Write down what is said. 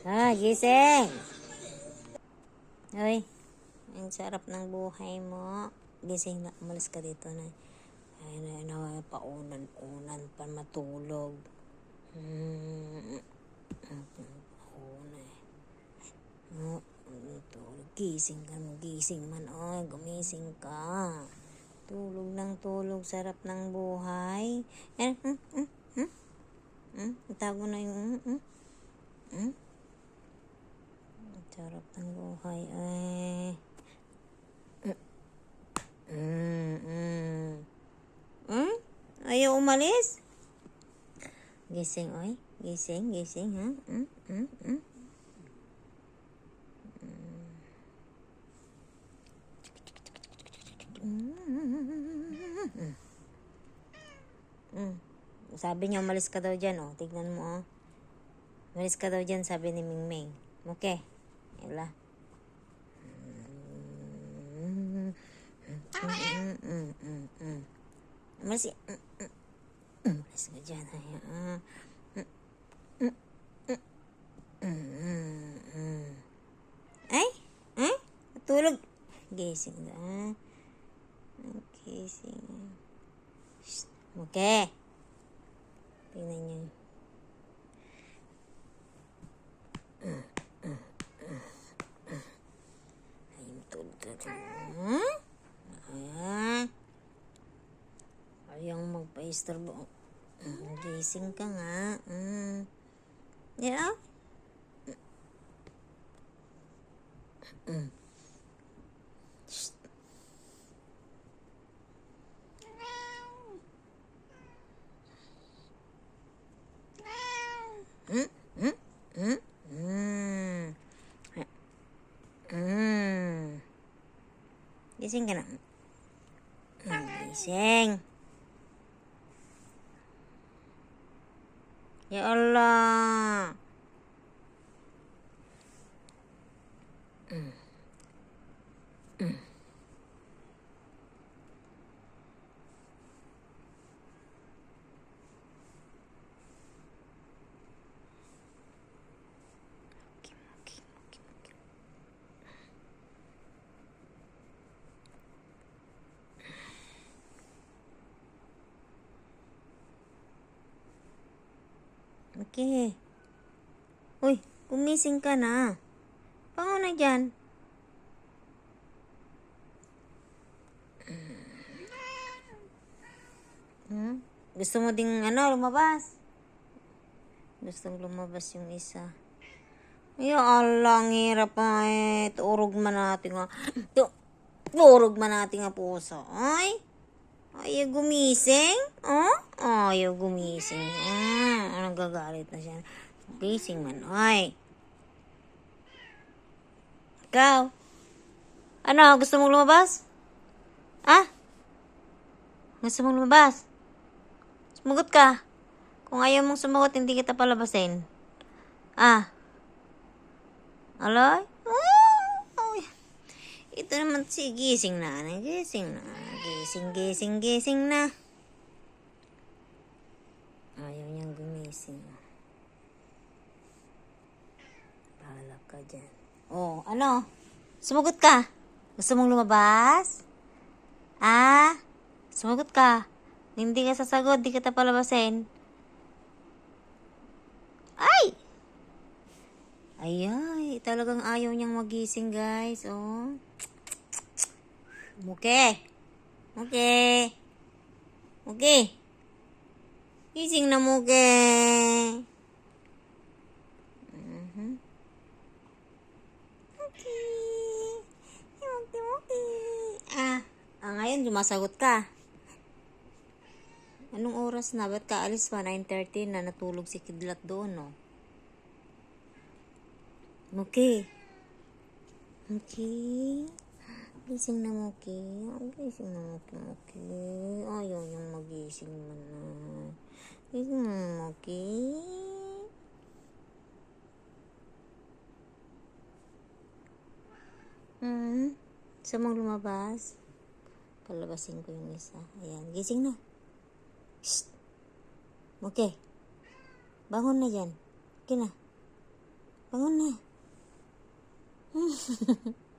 Ah, gising! Uy, ang sarap ng buhay mo. Gising na, umalis ka dito na. Ay, na, na, paunan-unan pa matulog. Hmm. Paunan. Oh, tulog. Gising ka mo, gising man. Oh, gumising ka. Tulog ng tulog, sarap ng buhay. Eh, hmm, hmm, hmm, hmm, tago na yung, hmm, hmm, hmm. Sarap ng buhay ay. Mm, mm. Hmm? Ayaw umalis? Gising, oy. Gising, gising, ha? Mm, mm, mm. Mm. Sabi niya, umalis ka daw dyan, oh. Tignan mo, oh. Umalis ka daw dyan, sabi ni Mingming. Okay. Ila. Umalis, umalis ka dyan. Ay. Ay, tulog. Gising na. Gising. Okay. Tingnan niyo. Ay, tulog ka dyan. Hmm? Ayan. Ayaw magpa-istorbo. Mm, Gising ka nga. Mm. Yeah. Mm. Mm, mm, mm, mm. Mm. Gising ka na. Mm, Gising. Ya Allah. Mm. Mm. Okay. Uy, gumising ka na. Pango na dyan. Hmm? Gusto mo ding ano, lumabas? Gustong lumabas yung isa. Ya Allah, ang hirap pa eh. Turog man natin nga. Tu- Turog man natin nga puso. Ay, ayaw gumising? Oh? Ayaw gumising. Ah, nagagalit na siya. Gising man. Ay. Ikaw? Ano, gusto mong lumabas? Ah? Gusto mong lumabas? Sumagot ka. Kung ayaw mong sumagot, hindi kita palabasin. Ah? Aloy? Ay. Ito naman si gising na. Gising na. Gising, gising, gising na. Ayaw gumising. Bahala ka dyan. Oh, ano? Sumagot ka. Gusto mong lumabas? Ah? Sumagot ka. Hindi ka sasagot, di kita palabasin. Ay! Ayay, talagang ayaw niyang magising, guys. Oh. Muke. Muke. Muke. Gising na muke. Mhm. Muke. Muke, muke. Ah, ah, ngayon sumasagot ka. Anong oras na? Ba't ka alis pa? 9.30 na natulog si Kidlat doon, no? Muki. Muki. Gising na Muki. Gising na Muki, Muki. Ayaw niyang magising man na. Gising na Muki. Hmm? Gusto mong lumabas? Palabasin ko yung isa. Ayan, gising na. Shh. Okay. Bangon na dyan. Okay. Bangon na.